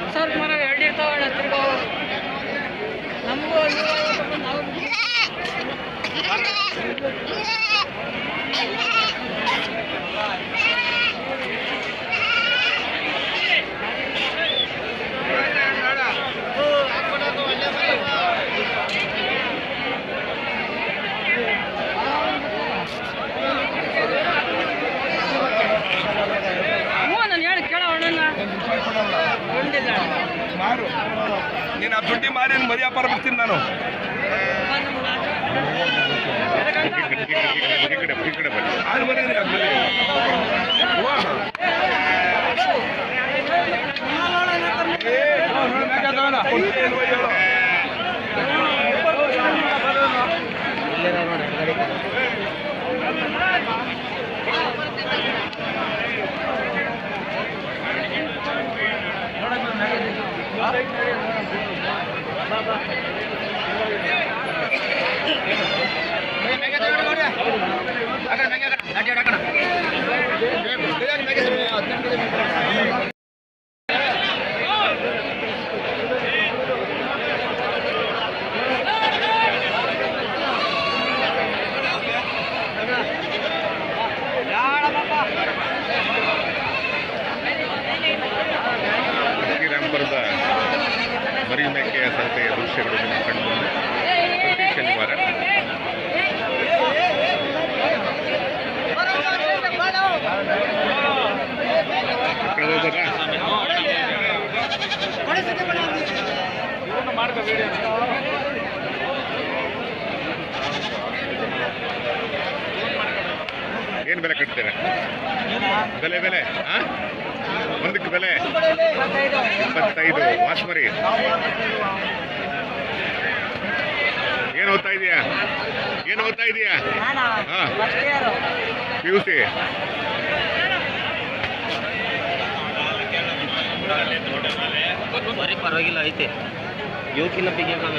ಹತ್ತು ಸಾವಿರ ಮರ ಎರಡು ನಮಗೂ ನಾವು ಹ್ಞೂ ನಾನು ಹೇಳಿ ಕೇಳೋ ಅಣ್ಣನ ಹೊಂದಿಲ್ಲ ಮಾರು ನೀನು ಆ ದುಡ್ಡಿ ಮಾರಿ ನೀನು ಮರಿ ವ್ಯಾಪಾರ ಬಿಡ್ತೀನಿ ನಾನು ಆರು ಮರಿ ಇದೆ, ಅದು ಮರಿ. ಹೂವ. ಏ, ಮ್ಯಾಗ ಅದಾವಲ್ಲ, ಕೊಡ್ತೀನಿ ಇಲ್ವೋ ಹೇಳು. ಶ್ರೀರಾಮ್ಪುರದ ಮರಿ ಮೇಕೆಯ ಸಂತೆಯ ದೃಶ್ಯಗಳು ಕಂಡುಬಂದು ಪ್ರತಿ ಶನಿವಾರ. ಏನು ಬೆಲೆ ಕಟ್ತೀರಾ? ಬೆಲೆ ಬೆಲೆ ಹಾಂ ಒಂದಕ್ಕೆ ಬೆಲೆ? ಇಪ್ಪತ್ತೈದು. ವಾಸ್ಮರಿ ಏನ್ ಓದ್ತಾ ಇದೀಯಾ? ಏನ್ ಓದ್ತಾ ಇದೀಯಾ? ಪಿ ಯು ಸಿ ಬರೀ ಪರವಾಗಿಲ್ಲ ಐತೆ. ಇವಕ್ಕಿನ್ನ ಬಿಗಿಯಾಗಲ್ಲ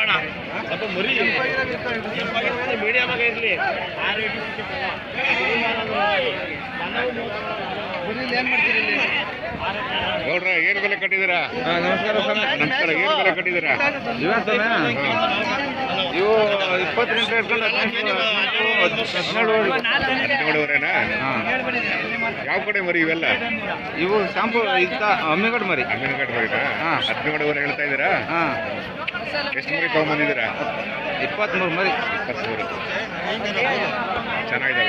ಅಣ್ಣ ಸ್ವಲ್ಪ ಮುರಿ. ಮೀಡಿಯಮ್ ಆಗಿ ಇರಲಿ. ಗೌಡ್ರ ಏನ್ ಬೆಲೆ ಕಟ್ಟಿದ್ದೀರಾ? ನಮಸ್ಕಾರ ಏನು ನಮಸ್ಕಾರ ಏನ್ ಬೆಲೆ ಕಟ್ಟಿದ್ದೀರಾ? ಇವ ಇಪ್ಪತ್ತೆಂಟು ಇಟ್ಕೊಂಡು ಹದಿನೇಳು ಹದಿನೇಳುವರೆನಾ? ಯಾವ ಕಡೆ ಮರಿ ಇವೆಲ್ಲ? ಇವು ಶಾಂಪು ಇತ್ತ ಅಮ್ಮಿಗಡ್ ಮರಿ. ಅಮ್ಮಿನಗಡ್ ಮರಿನಾ? ಹಾ. ಹದಿನೇಳುವರೆ ಹೇಳ್ತಾ ಇದ್ದೀರಾ? ಹಾಂ. ಎಷ್ಟು ಮರಿ ತಗೊಂಬಂದಿದ್ದೀರಾ ಇಪ್ಪತ್ತ್ಮೂರು ಮರಿ ಇಪ್ಪತ್ತ್ಮೂರು. ಚೆನ್ನಾಗಿದೆ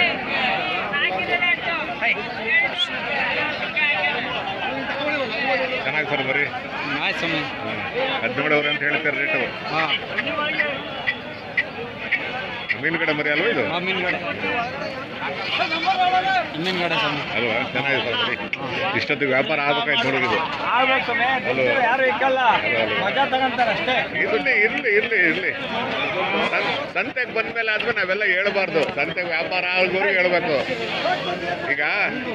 ಚೆನ್ನಾಗಿ ಸರ್ ಮರಿ ಹದಿನೇಳು ಹದಿನೇಳುವರೆ ಅಂತ ಹೇಳ್ತಾರೆ ರೇಟು ಹಾಂ. ಮೀನುಗಡೆ ಮರಿ ಅಲ್ವಾ ಇದು? ಮೀನುಗಡೆ. ಮೀನುಗಡೆ ಸ್ವಾಮಿ? ಅಲ್ವಾ? ಚೆನ್ನಾಗಿದೆ ಇಷ್ಟೊತ್ತಿಗೆ ವ್ಯಾಪಾರ ಆಗ್ಬೇಕಾಯ್ತು ನೋಡೋದು ಆಗ್ಬೇಕು ಸ್ವಾಮಿ. ಅಲ್ವಾ? ಯಾರು ಇಕ್ಕಲ್ಲ. ಮಜಾ ತಗೊಂತಾರೆ ಅಷ್ಟೇ. ಇರ್ಲಿ ಇರ್ಲಿ ಇರ್ಲಿ ಇರ್ಲಿ. ಸಂ- ಸಂತೆಗೆ ಬಂದ್ಮೇಲೆ ಆದ್ರೆ ನಾವೆಲ್ಲ ಹೇಳ್ಬಾರ್ದು. ಸಂತೆಗೆ ವ್ಯಾಪಾರ ಆಗೋರು ಹೇಳ್ಬೇಕು. ಈಗ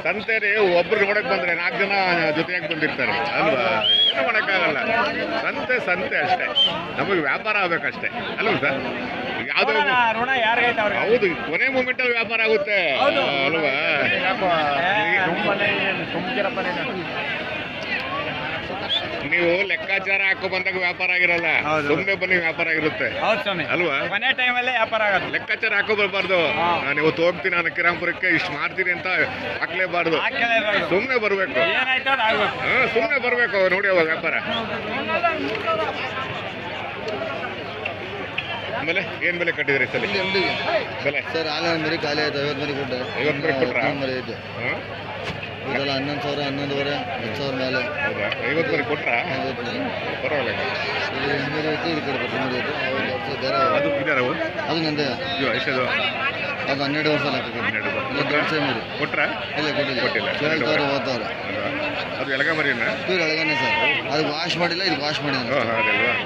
ಸಂತೆಲಿ ಒಬ್ರು ನೋಡಕ್ ಬಂದ್ರೆ ನಾಲ್ಕು ಜನ ಜೊತೆಯಾಗಿ ಬಂದಿರ್ತಾರೆ. ಅಲ್ವಾ? ಏನು ಮಾಡೋಕ್ಕಾಗಲ್ಲ ಸಂತೆ ಸಂತೆ ಅಷ್ಟೇ. ನಮಗೆ ವ್ಯಾಪಾರ ಆಗ್ಬೇಕಷ್ಟೇ. ಅಲ್ವಾ ಸರ್? ಋಣ ಋಣ ಯಾರಿಗೈತೆ ಅವ್ರಿಗೆ? ಹೌದು ಕೊನೆ ಮೂಮೆಂಟ್ ಅಲ್ಲಿ ವ್ಯಾಪಾರ ಆಗುತ್ತೆ. ಅಲ್ವಾ? ನೀವು ಲೆಕ್ಕಾಚಾರ ಹಾಕೋ ಬಂದಾಗ ವ್ಯಾಪಾರ ಆಗಿರಲ್ಲ. ಸುಮ್ಮನೆ ಬನ್ನಿ ವ್ಯಾಪಾರ ಆಗಿರುತ್ತೆ. ಅಲ್ವಾ? ಕೊನೆ ಟೈಮಲ್ಲೇ ವ್ಯಾಪಾರ ಆಗುತ್ತೆ. ಲೆಕ್ಕಾಚಾರ ಹಾಕೋ ಬರ್ಬಾರ್ದು. ನೀವು ನಾನು ಇವತ್ತು ಹೋಗ್ತೀನಿ ನಾನು ಕಿರಾಂಪುರಕ್ಕೆ ಇಷ್ಟು ಮಾಡ್ತೀನಿ ಅಂತ ಹಾಕ್ಲೇಬಾರ್ದು. ಸುಮ್ಮನೆ ಬರಬೇಕು. ಸುಮ್ಮನೆ ಬರಬೇಕು ನೋಡಿ ಅವಾಗ ವ್ಯಾಪಾರ. ಆಮೇಲೆ ಏನ್ ಬೆಲೆ ಕಟ್ಟಿದ್ರಿ ಸಲ? ಬೆಲೆ? ಸರ್ ಆನ್ಲೈನ್ ಮರಿ ಖಾಲಿ ಆಯ್ತು ಐವತ್ತು ಮರಿ ಕೊಟ್ಟೆ ಐವತ್ತು ಮರಿ? ಹನ್ನೊಂದು ಮರಿ ಐತೆ? ಇದೆಲ್ಲ ಹನ್ನೊಂದು ಸಾವಿರ ಹನ್ನೊಂದುವರೆ ಹತ್ತು ಸಾವಿರ ಮೇಲೆ. ಹೌದಾ? ಐವತ್ತು ಮರಿ ಕೊಟ್ಟರೆ ಐವತ್ತು ಮರಿ. ಪರವಾಗಿಲ್ಲ. ಇದು ಮರಿ ಐತೆ ಇದು ಕೊಡ್ಬೇಕು ಮರಿ ಐತೆ. ಅವು ಬೇರೆ ಅದು ನಂದೇ. ಅದು ಹನ್ನೆರಡು ವರ್ಷ ಹನ್ನೆರಡು. ಇಲ್ಲ ದೊಡ್ಡ ಸೈ ಮರಿ ಕೊಟ್ರಾ? ಇಲ್ಲ ಕೊಟ್ಟಿಲ್ಲ. ಕೊಟ್ಟಿಲ್ಲ. ಕೇಳ್ತಾವ್ರೆ ಓದ್ತಾವ್ರೆ. ಅದು ಎಲಗ ಬರೀ ಪ್ಯೂರ್ ಎಳಗನೆ ಸರ್ ಅದು ವಾಶ್ ಮಾಡಿಲ್ಲ ಇದು ವಾಶ್ ಮಾಡಿಲ್ಲ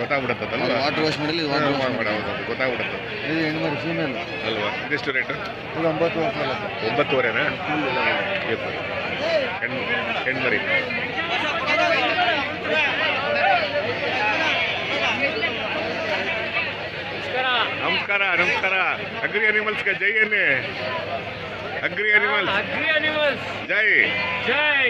ಗೊತ್ತಾಗ್ಬಿಡುತ್ತೆ ವಾಟರ್ ವಾಶ್ ಮಾಡಿಲ್ಲ ಇದು ವಾಟರ್ ವಾಶ್ ಮಾಡು, ಹೌದು, ಗೊತ್ತಾಗ್ಬಿಡುತ್ತೆ. ಇದು ಹೆಣ್ಮರಿ ಮರಿ ಫೀಮೇಲ್ ಅಲ್ವಾ? ಇದೆಷ್ಟು ರೇಟು ಇದು ಒಂಬತ್ತು ವರ್ಷ ಒಂಬತ್ತುವರೆನಾ? ಹೆಣ್ಣು ಹೆಣ್ಮರಿ. ನಮಸ್ಕಾರ ನಮಸ್ಕಾರ ಅಗ್ರಿ ಅನಿಮಲ್ಸ್ಗೆ ಜೈ ಅನ್ನಿ ಅಗ್ರಿ ಅನಿಮಲ್ಸ್ ಅಗ್ರಿ ಅನಿಮಲ್ಸ್ ಜೈ. ಜೈ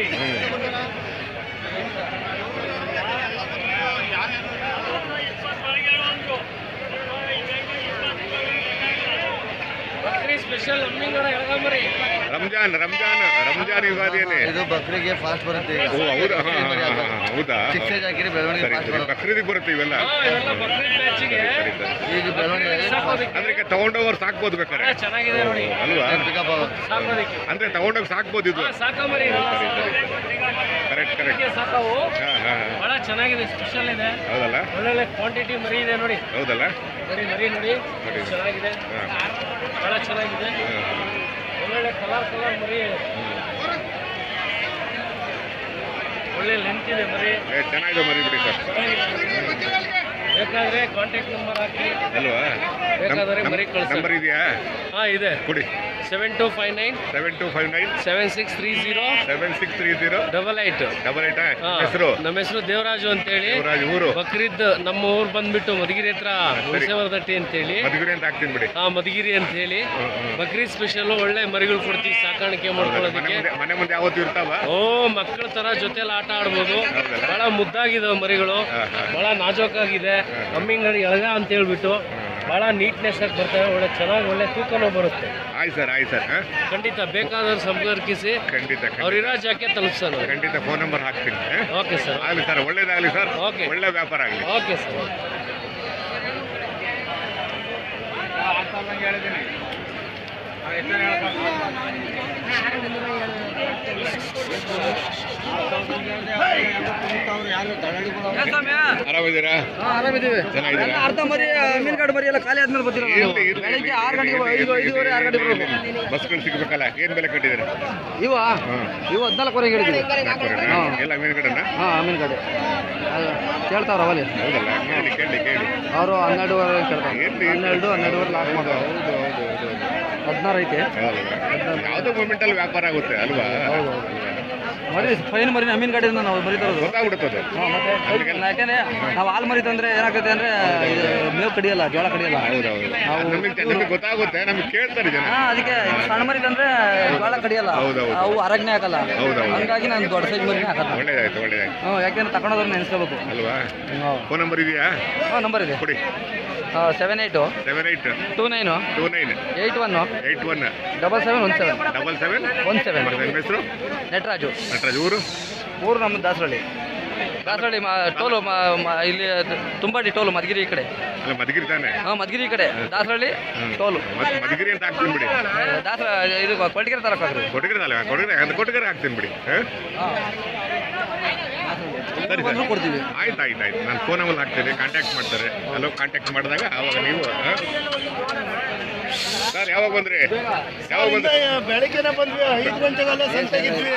ಬಕ್ರಿ ಸ್ಪೆಷಲ್ ಅಮ್ಮಿಂಗಡ ಎಳಗಂಬರಿ ರಂಜಾನ್ ರಂಜಾನ್ ರಂಜಾನ್ ಯುಗಾದಿಯಲ್ಲಿ. ಇದು ಬಕ್ರಿಗೆ ಫಾಸ್ಟ್ ಬರುತ್ತೆ ಈಗ. ಓ ಹೌದಾ? ಹಾ, ಹಾ, ಹಾ, ಹಾ, ಹೌದಾ? ಚಿಕ್ಕ ಸೈಜ್ ಹಾಕಿದ್ರೆ ಬೆಳವಣಿಗೆ ಸರಿ ಫಾಸ್ಟ್ ಸರಿ. ಬರುತ್ತೆ. ಬಕ್ರೀದಿಗೆ ಬರುತ್ತೆ ಇವೆಲ್ಲ? ಸರಿ ಸರಿ ಈಗ ಬೆಳವಣಿಗೆ ಅಂದ್ರೆ ಈಗ ತಗೊಂಡೋಗೋರು ಸಾಕ್ಬೋದು ಬೇಕಾದ್ರೆ? ಚೆನ್ನಾಗಿದೆ ನೋಡಿ. ಅಲ್ವಾ? ಪಿಕಪ್ ಆಗುತ್ತೆ ಸಾಕೋದಕ್ಕೆ ಅಂದ್ರೆ ತಗೊಂಡೋಗಿ ಸಾಕ್ಬೋದು ಇದು? ಹಾ, ಸಾಕಂಬರಿ ಕರೆಕ್ಟ್ ಕರೆಕ್ಟ್ ಸಾಕವು. ಹಾ ಹಾ ಬಹಳ ಚೆನ್ನಾಗಿದೆ ಸ್ಪೆಷಲ್ ಇದೆ. ಹೌದಲ್ಲ? ಒಳ್ಳೊಳ್ಳೆ ಕ್ವಾಂಟಿಟಿ ಮರಿ ಇದೆ ನೋಡಿ. ಹೌದಲ್ಲ? ನೋಡಿ ಮರಿ ನೋಡಿ. ನೋಡಿ. ಚೆನ್ನಾಗಿದೆ. ಹಾ. ಬಹಳ ಚೆನ್ನಾಗಿದೆ. ಒಳ್ಳೊಳ್ಳೆ ಕಲರ್ ಕಲರ್ ಮರಿ. ಒಳ್ಳೆ ಲೆಂತ್ ಇದೆ ಮರಿ. ಚೆನ್ನಾಗಿದೆ ಮರಿ ಬಿಡಿ ಸರ್. ಬೇಕಾದ್ರೆ ಕಾಂಟ್ಯಾಕ್ಟ್ ನಂಬರ್ ಹಾಕಿ. ಅಲ್ವಾ? ಬೇಕಾದ್ರೆ ಮರಿ ಕಳ್ಸಿ. ನಂಬರ್ ಇದೆಯಾ? ಹಾ ಇದೆ. ಕೊಡಿ. Seven two five nine seven two five nine seven six three zero seven six three zero double eight double eight ಹೆಸರು? ನಮ್ಮ ಹೆಸರು ದೇವರಾಜು ಅಂತೇಳಿ. ಹೇಳಿ ಊರು? ಬಕ್ರೀದ್ ನಮ್ಮ ಊರು ಬಂದ್ಬಿಟ್ಟು ಮಧುಗಿರಿ ಹತ್ರ ಹುಣಸೇವರದಟ್ಟಿ ಅಂತೇಳಿ. ಮಧುಗಿರಿ ಅಂತ ಹಾಕ್ತೀನಿ ಬಿಡಿ. ಹಾ ಮಧುಗಿರಿ ಅಂತ ಹೇಳಿ. ಬಕ್ರೀದ್ ಸ್ಪೆಷಲ್ ಒಳ್ಳೆ ಮರಿಗಳು ಕೊಡ್ತೀವಿ ಸಾಕಾಣಿಕೆ ಮಾಡ್ಕೊಳ್ಳೋದಕ್ಕೆ. ಮನೆ ಮುಂದೆ ಯಾವತ್ತು ಇರ್ತಾವ? ಓ ಮಕ್ಕಳ ತರ ಜೊತೆಲಿ ಆಟ ಆಡ್ಬೋದು. ಬಹಳ ಮುದ್ದಾಗಿದೆ ಮರಿಗಳು. ಬಹಳ ನಾಜೋಕಾಗಿದೆ. ಅಮ್ಮಿಂಗಡಿ ಎಳಗ ಅಂತ ಹೇಳ್ಬಿಟ್ಟು ಬಹಳ ನೀಟ್ನೆಸ್ ಆಗಿ ಬರ್ತವೆ ಒಳ್ಳೆ ಚೆನ್ನಾಗಿ ಒಳ್ಳೆ ತೂಕನೂ ಬರುತ್ತೆ ಆಯ್ತು ಸರ್ ಆಯ್ತು ಸರ್ ಹಾ? ಖಂಡಿತ ಬೇಕಾದವ್ರು ಸಂಪರ್ಕಿಸಿ ಖಂಡಿತ ಅವ್ರ ಖಂಡಿತ ಇರೋ ಜಾಕೆ ತಲುಪಿಸೋಣ ಖಂಡಿತ ಫೋನ್ ನಂಬರ್ ಹಾಕ್ತೀನಿ ಓಕೆ ಸರ್ ಆಗಲಿ ಸರ್ ಒಳ್ಳೇದಾಗಲಿ ಸರ್ ಓಕೆ ಒಳ್ಳೆ ವ್ಯಾಪಾರ ಆಗಲಿ ಓಕೆ ಸರ್ ಆರಾಮಿದ್ದೀರಾ? ಆರಾಮಿದ್ದೀವಿ. ಚೆನ್ನಾಗಿದ್ದೀರಾ? ಅರ್ಧ ಮರಿ ಮೀನುಗಾಡು ಮರಿ ಎಲ್ಲ ಖಾಲಿ ಆದ್ಮೇಲೆ ಬರ್ತೀರಾ ಬೆಳಗ್ಗೆ ಆರು ಗಂಟೆಗೆ ಐದು ಐದುವರೆ ಆರು ಗಂಟೆಗೆ ಬರ್ಬೇಕು. ಬಸ್ಗಳು ಸಿಗ್ಬೇಕಲ್ಲ? ಏನ್ ಬೆಲೆ ಕಟ್ಟಿದ್ದೀರಾ? ಇವ? ಇವ ಹದಿನಾಲ್ಕುವರೆಗೆ? ಎಲ್ಲ ಮೀನುಗಡನ ಹಾಂ ಮೀನುಗಾಡು. ಕೇಳ್ತಾವ್ರ ಅವಲ್ಲಿ? ಹೌದಲ್ಲ ಕೇಳಿ ಅವರು ಹನ್ನೆರಡುವರೆ ಕೇಳ್ತಾರೆ? ಹನ್ನೆರಡು ಹನ್ನೆರಡುವರೆ ಲಾಸ್ಟ್ ಮಾಡ್ತಾರೆ ಹೌದು. ಹದಿನಾರು ಐತೆ? ಯಾವುದೋ ಮೂಮೆಂಟ್ ಅಲ್ಲಿ ವ್ಯಾಪಾರ ಆಗುತ್ತೆ ಅಲ್ವಾ? ಮರಿ ಫೈನ್ ಮರಿ ಅಮೀನ್ ಗಾಡಿಯಿಂದ ನಾವು ಮರಿತಾರೋದು. ಗೊತ್ತಾಗ್ಬಿಡುತ್ತದೆ. ಯಾಕೆಂದ್ರೆ ನಾವು ಹಾಲು ಮರಿ ತಂದ್ರೆ ಏನಾಗುತ್ತೆ ಅಂದ್ರೆ ಮೇವು ಕಡಿಯಲ್ಲ ಜೋಳ ಕಡಿಯಲ್ಲ. ಗೊತ್ತಾಗುತ್ತೆ ನಮಗೆ ಕೇಳ್ತಾರೆ ಜನ. ಅದಕ್ಕೆ ಸಣ್ಣ ಮರಿ ತಂದ್ರೆ ಜೋಳ ಕಡಿಯಲ್ಲ. ಅವು ಅರಗ್ನೆ ಹಾಕಲ್ಲ. ಹೌದೌದು. ಹಂಗಾಗಿ ನಾನು ದೊಡ್ಡ ಸೈಜ್ ಮರಿನೇ ಹಾಕಲ್ಲ. ಒಳ್ಳೇದಾಯ್ತು ಒಳ್ಳೇದಾಯ್ತು. ಹ್ಞೂ ಯಾಕೆಂದ್ರೆ ತಗೊಂಡೋದ್ರೆ ನೆನೆಸ್ಕೋಬೇಕು. ಅಲ್ವಾ? ಫೋನ್ ನಂಬರ್ ಇದೆಯಾ? ಹಾಂ ನಂಬರ್ ಇದೆ. ಕೊಡಿ. Seven eight seven eight two nine two nine eight one eight one double seven one seven double seven one seven ನಿಮ್ಮ ಹೆಸರು ನಟರಾಜು. ನಟರಾಜು ಊರು? ಊರು ನಮ್ಮ ದಾಸರಳ್ಳಿ. ದಾಸರಳ್ಳಿ ಮಾ ಟೋಲು ಇಲ್ಲಿ ತುಂಬಾಡಿ ಟೋಲು ಮಧುಗಿರಿ ಈ ಕಡೆ. ಅಲ್ಲ ಮಧುಗಿರಿ ತಾನೆ? ಹಾಂ ಮಧುಗಿರಿ ಈ ಕಡೆ. ದಾಸರಳ್ಳಿ ಟೋಲು. ಮಧುಗಿರಿ ಅಂತ ಹಾಕ್ತೀನಿ ಬಿಡಿ. ದಾಸರ ಇದು ಕೊಟ್ಟಿಗೆ ತರಕಾಗ್ರಿ ಕೊಟ್ಟಗಿರಲ್ಲ ಕೊಟ್ಟಗಿರ ಅಂತ ಕೊಟ್ಟಿಗೆರೆ ಹಾಕ್ತೀನಿ ಬಿಡಿ. ಹಾ? ಸರಿ ಬಂದರೂ ಕೊಡ್ತೀವಿ ಆಯ್ತು ಆಯ್ತು ಆಯ್ತು. ನಾನು ಫೋನ್ ನಂಬರ್ ಹಾಕ್ತೀನಿ. ಕಾಂಟ್ಯಾಕ್ಟ್ ಮಾಡ್ತಾರೆ. ಅಲ್ಲೋ ಕಾಂಟ್ಯಾಕ್ಟ್ ಮಾಡಿದಾಗ ಅವಾಗ ನೀವು? ಸರ್ ಯಾವಾಗ ಬಂದ್ರಿ? ಯಾವಾಗ ಬಂದ್ರಿ? ಬೆಳಿಗ್ಗೆನೆ ಬಂದ್ವಿ. ಐದು ಗಂಟೆಗೆಲ್ಲ ಸಂತೆಗಿದ್ವಿ.